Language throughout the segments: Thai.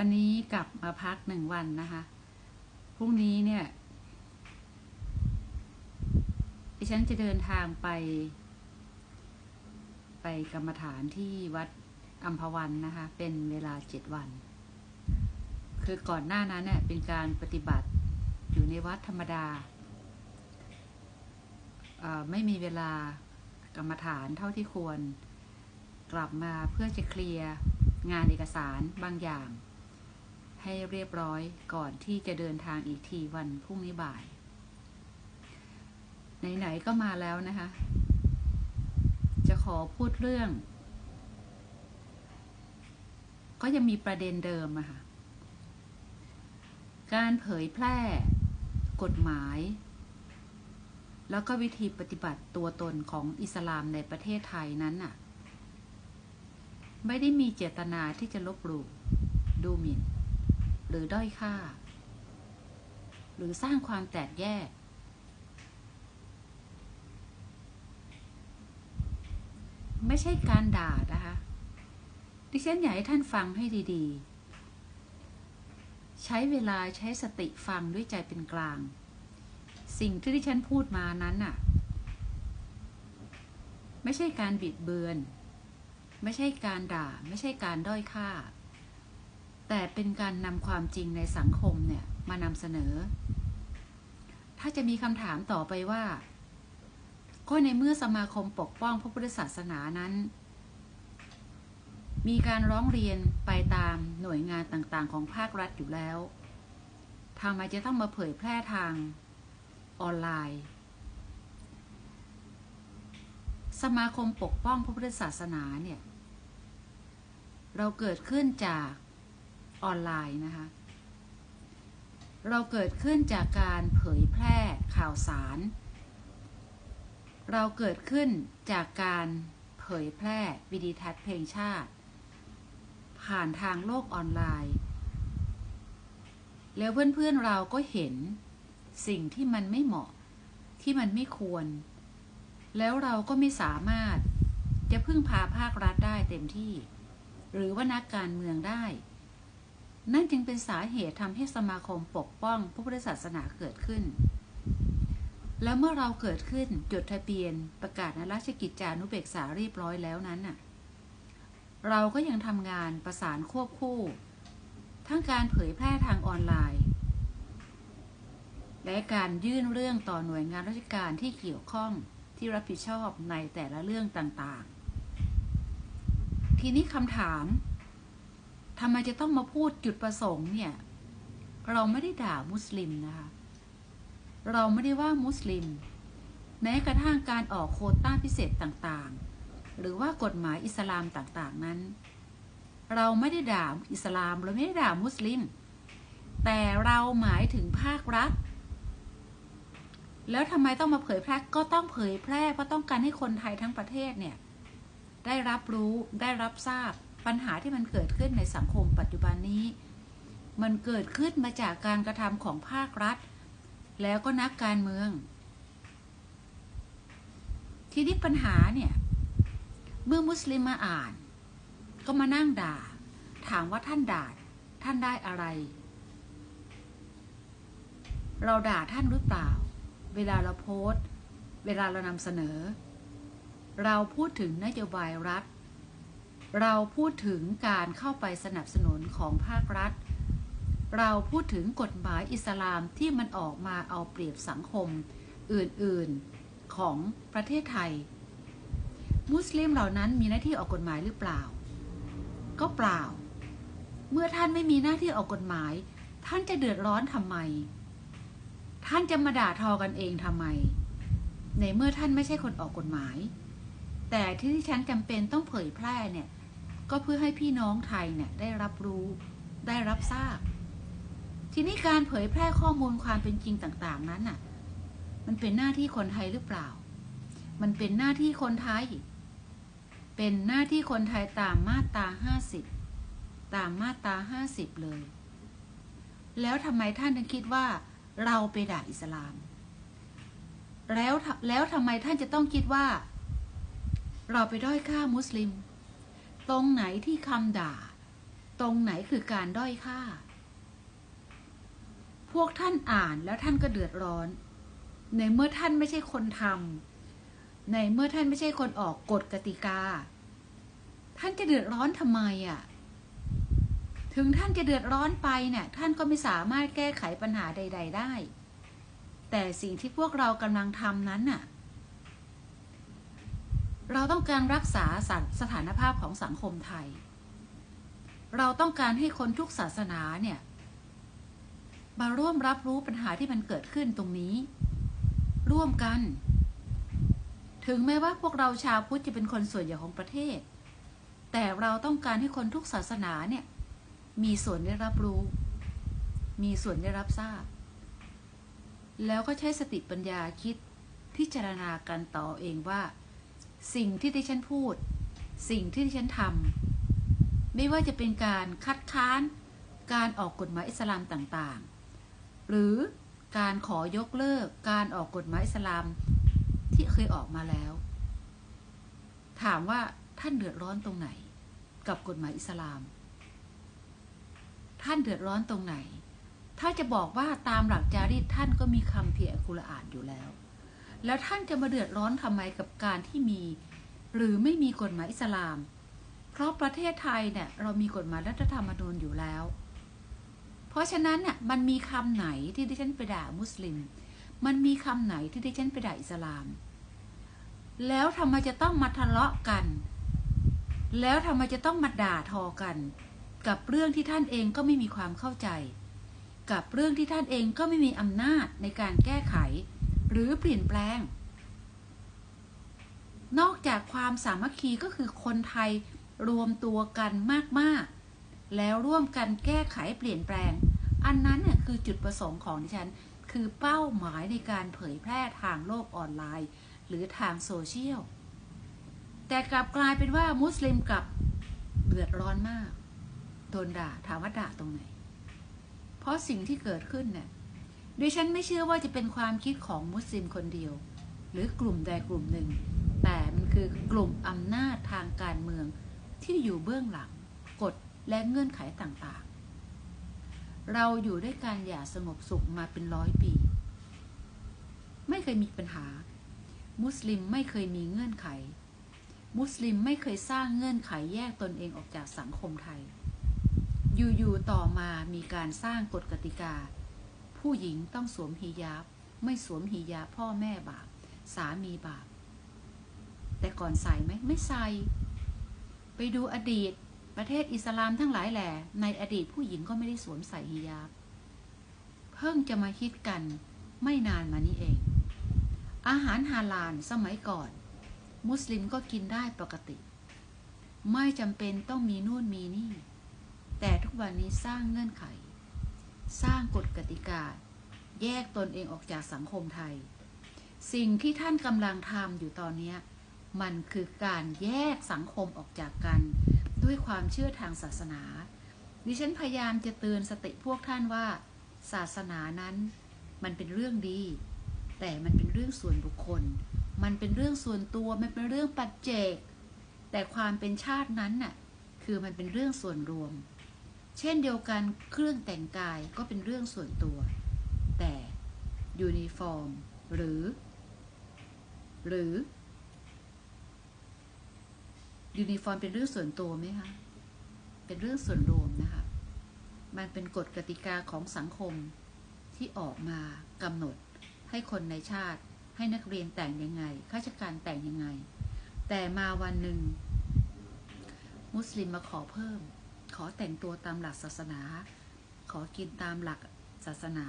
วันนี้กลับมาพักหนึ่งวันนะคะ พรุ่งนี้เนี่ย ดิฉันจะเดินทางไป ไปกรรมฐานที่วัดอัมพวันนะคะ เป็นเวลาเจ็ดวัน คือก่อนหน้านั้นเนี่ยเป็นการปฏิบัติอยู่ในวัดธรรมดา ไม่มีเวลากรรมฐานเท่าที่ควร กลับมาเพื่อจะเคลียร์งานเอกสารบางอย่าง ให้เรียบร้อยก่อนที่จะเดินทางอีกทีวันพรุ่งนี้บ่าย ไหน ๆ ก็มาแล้วนะคะ จะขอพูดเรื่อง ก็ยังมีประเด็นเดิมอะค่ะ การเผยแพร่ กฎหมาย แล้วก็วิธีปฏิบัติตัวตนของอิสลามในประเทศไทยนั้นน่ะไม่ได้มีเจตนาที่จะลบหลู่ดูหมิ่น หรือด้อยค่า หรือสร้างความแตกแยก ไม่ใช่การด่านะคะ ดิฉันอยากให้ท่านฟังให้ดีๆ ใช้เวลาใช้สติฟังด้วยใจเป็นกลาง สิ่งที่ดิฉันพูดมานั้นน่ะ ไม่ใช่การบิดเบือน ไม่ใช่การด่า ไม่ใช่การด้อยค่า แต่เป็นการนำความจริงในสังคมเนี่ยมานำเสนอ ถ้าจะมีคำถามต่อไปว่า ก็ในเมื่อสมาคมปกป้องพระพุทธศาสนานั้น มีการร้องเรียนไปตามหน่วยงานต่างๆ ของภาครัฐอยู่แล้วทำไมจะต้องมาเผยแพร่ทางออนไลน์ สมาคมปกป้องพระพุทธศาสนาเนี่ย เราเกิดขึ้นจาก ออนไลน์นะคะ เราเกิดขึ้นจากการเผยแพร่ข่าวสาร เราเกิดขึ้นจากการเผยแพร่วิดีทัศน์เพลงชาติ ผ่านทางโลกออนไลน์ แล้วเพื่อนๆเราก็เห็นสิ่งที่มันไม่เหมาะที่มันไม่ควร แล้วเราก็ไม่สามารถจะพึ่งพาภาครัฐได้เต็มที่ หรือว่านักการเมืองได้ นั่นจึงเป็นสาเหตุทำให้สมาคมปกป้องพระพุทธศาสนาเกิดขึ้น แล้วเมื่อเราเกิดขึ้นจดทะเบียนประกาศในราชกิจจานุเบกษาเรียบร้อยแล้วนั้นน่ะ เราก็ยังทำงานประสานควบคู่ ทั้งการเผยแพร่ทางออนไลน์ และการยื่นเรื่องต่อหน่วยงานราชการที่เกี่ยวข้องที่รับผิดชอบในแต่ละเรื่องต่างๆ ทีนี้คำถาม ทำไมจะต้องมาพูดจุดประสงค์เนี่ย เราไม่ได้ด่ามุสลิมนะคะ เราไม่ได้ว่ามุสลิม แม้กระทั่งการออกโคต้าพิเศษต่างๆ หรือว่ากฎหมายอิสลามต่างๆนั้น เราไม่ได้ด่าอิสลามเราไม่ได้ด่ามุสลิม แต่เราหมายถึงภาครัฐ แล้วทำไมต้องมาเผยแพร่ก็ต้องเผยแพร่เพราะต้องการให้คนไทยทั้งประเทศเนี่ยได้รับรู้ได้รับทราบ ปัญหาที่มันเกิดขึ้นในสังคมปัจจุบันนี้ มันเกิดขึ้นมาจากการกระทำของภาครัฐ แล้วก็นักการเมือง ทีนี้ปัญหาเนี่ย เมื่อมุสลิมมาอ่าน ก็มานั่งด่า ถามว่าท่านด่าท่านได้อะไร เราด่าท่านหรือเปล่า เวลาเราโพสต์ เวลาเรานำเสนอ เราพูดถึงนโยบายรัฐ เราพูดถึงการเข้าไปสนับสนุนของภาครัฐ เราพูดถึงกฎหมายอิสลามที่มันออกมาเอาเปรียบสังคม อื่นๆของประเทศไทย มุสลิมเหล่านั้นมีหน้าที่ออกกฎหมายหรือเปล่า ก็เปล่า เมื่อท่านไม่มีหน้าที่ออกกฎหมาย ท่านจะเดือดร้อนทำไม ท่านจะมาด่าทอกันเองทำไม ในเมื่อท่านไม่ใช่คนออกกฎหมาย แต่ที่ที่ฉันจำเป็นต้องเผยแพร่เนี่ย ก็เพื่อให้พี่น้องไทยเนี่ยได้รับรู้ได้รับทราบ ทีนี้การเผยแพร่ข้อมูลความเป็นจริงต่างๆนั้นน่ะ มันเป็นหน้าที่คนไทยหรือเปล่า มันเป็นหน้าที่คนไทย เป็นหน้าที่คนไทยตามมาตราห้าสิบตามมาตราห้าสิบเลย แล้วทำไมท่านถึงคิดว่าเราไปด่าอิสลาม แล้วแล้วทำไมท่านจะต้องคิดว่า เราไปด้อยค่ามุสลิม ตรงไหนที่คำด่า ตรงไหนคือการด้อยค่า พวกท่านอ่านแล้วท่านก็เดือดร้อน ในเมื่อท่านไม่ใช่คนทำในเมื่อท่านไม่ใช่คนออกกฎกติกา ท่านจะเดือดร้อนทำไมอะ่ะ ถึงท่านจะเดือดร้อนไปเนี่ย ท่านก็ไม่สามารถแก้ไขปัญหาใด ๆ ได้ แต่สิ่งที่พวกเรากำลังทำนั้นน่ะ เราต้องการรักษาสสถานภาพของสังคมไทย เราต้องการให้คนทุกศาสนาเนี่ยมาร่วมรับรู้ปัญหาที่มันเกิดขึ้นตรงนี้ ร่วมกัน ถึงแม้ว่าพวกเราชาวพุทธจะเป็นคนส่วนใหญ่ของประเทศ แต่เราต้องการให้คนทุกศาสนาเนี่ยมีส่วนได้รับรู้ มีส่วนได้รับทราบ แล้วก็ใช้สติปัญญาคิดพิจารณากันต่อเองว่า สิ่งที่ที่ฉันพูด สิ่งที่ที่ฉันทำไม่ว่าจะเป็นการคัดค้านการออกกฎหมายอิสลามต่างๆ หรือการขอยกเลิกการออกกฎหมายอิสลามที่เคยออกมาแล้ว ถามว่าท่านเดือดร้อนตรงไหน กับกฎหมายอิสลาม ท่านเดือดร้อนตรงไหน ถ้าจะบอกว่าตามหลักจารีตท่านก็มีคำเพียอัลกุรอานอยู่แล้ว แล้วท่านจะมาเดือดร้อนทำไมกับการที่มี หรือไม่มีกฎหมายอิสลาม เพราะประเทศไทยเนี่ยเรามีกฎหมายรัฐธรรมนูญอยู่แล้ว เพราะฉะนั้นเนี่ยมันมีคำไหนที่ดิฉันไปด่ามุสลิม มันมีคำไหนที่ดิฉันไปด่าอิสลาม แล้วทำไมจะต้องมาทะเลาะกัน แล้วทำไมจะต้องมาด่าทอกัน กับเรื่องที่ท่านเองก็ไม่มีความเข้าใจ กับเรื่องที่ท่านเองก็ไม่มีอำนาจในการแก้ไข หรือเปลี่ยนแปลง นอกจากความสามัคคีก็คือคนไทยรวมตัวกันมากๆ แล้วร่วมกันแก้ไขเปลี่ยนแปลง อันนั้นเนี่ยคือจุดประสงค์ของดิฉัน คือเป้าหมายในการเผยแพร่ทางโลกออนไลน์ หรือทางโซเชียล แต่กลับกลายเป็นว่ามุสลิมกลับเดือดร้อนมาก โดนด่าถามว่าด่าตรงไหน เพราะสิ่งที่เกิดขึ้นเนี่ย ดิฉันไม่เชื่อว่าจะเป็นความคิดของมุสลิมคนเดียว หรือกลุ่มใดกลุ่มหนึ่ง แต่มันคือกลุ่มอำนาจทางการเมืองที่อยู่เบื้องหลังกฎและเงื่อนไขต่างๆ เราอยู่ด้วยกันอย่าสงบสุขมาเป็นร้อยปี ไม่เคยมีปัญหา มุสลิมไม่เคยมีเงื่อนไข มุสลิมไม่เคยสร้างเงื่อนไขแยกตนเองออกจากสังคมไทย อยู่ๆต่อมามีการสร้างกฎกติกา ผู้หญิงต้องสวมฮิญาบ ไม่สวมฮิญาบพ่อแม่บาป สามีบาป แต่ก่อนใส่ไหมไม่ใส่ ไปดูอดีตประเทศอิสลามทั้งหลายแหล่ในอดีตผู้หญิงก็ไม่ได้สวมใส่ฮิญาบ เพิ่งจะมาคิดกันไม่นานมานี้เอง อาหารฮาลาลสมัยก่อน มุสลิมก็กินได้ปกติ ไม่จำเป็นต้องมีนู่นมีนี่ แต่ทุกวันนี้สร้างเงื่อนไข สร้างกฎกติกา แยกตนเองออกจากสังคมไทย สิ่งที่ท่านกำลังทำอยู่ตอนนี้มันคือการแยกสังคมออกจากกัน ด้วยความเชื่อทางศาสนา ดิฉันพยายามจะเตือนสติพวกท่านว่า ศาสนานั้น มันเป็นเรื่องดี แต่มันเป็นเรื่องส่วนบุคคล มันเป็นเรื่องส่วนตัว มันเป็นเรื่องปัจเจก แต่ความเป็นชาตินั้นน่ะ คือมันเป็นเรื่องส่วนรวม เช่นเดียวกันเครื่องแต่งกายก็เป็นเรื่องส่วนตัว แต่ยูนิฟอร์ม หรือ หรือยูนิฟอร์มเป็นเรื่องส่วนตัวไหมคะเป็นเรื่องส่วนรวมนะคะ มันเป็นกฎกติกาของสังคมที่ออกมากำหนดให้คนในชาติ ให้นักเรียนแต่งยังไงข้าราชการแต่งยังไง แต่มาวันหนึ่ง มุสลิมมาขอเพิ่ม ขอแต่งตัวตามหลักศาสนา ขอกินตามหลักศาสนา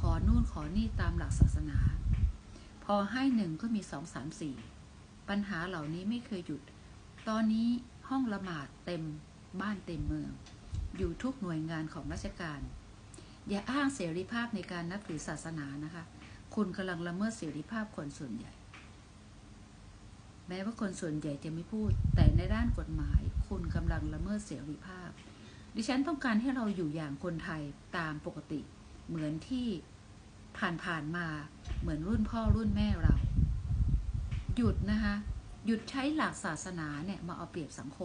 ขอนู่นขอนี่ตามหลักศาสนา พอให้หนึ่งก็มีสองสามสี่ปัญหาเหล่านี้ไม่เคยหยุด ตอนนี้ห้องละหมาดเต็มบ้านเต็มเมือง อยู่ทุกหน่วยงานของราชการ อย่าอ้างเสรีภาพในการนับถือศาสนานะคะ คุณกำลังละเมิดเสรีภาพคนส่วนใหญ่ ม้ว่าคนส่วนใหญ่จะไม่พูด แต่ในด้านกฎหมาย คุณกำลังละเมิดเสรีภาพ ดิฉันต้องการให้เราอยู่อย่างคนไทยตามปกติ เหมือนที่ผ่านๆมาเหมือนรุ่นพ่อรุ่นแม่เรา หยุดนะคะ หยุดใช้หลักศาสนาเนี่ยมาเอาเปรียบสังคม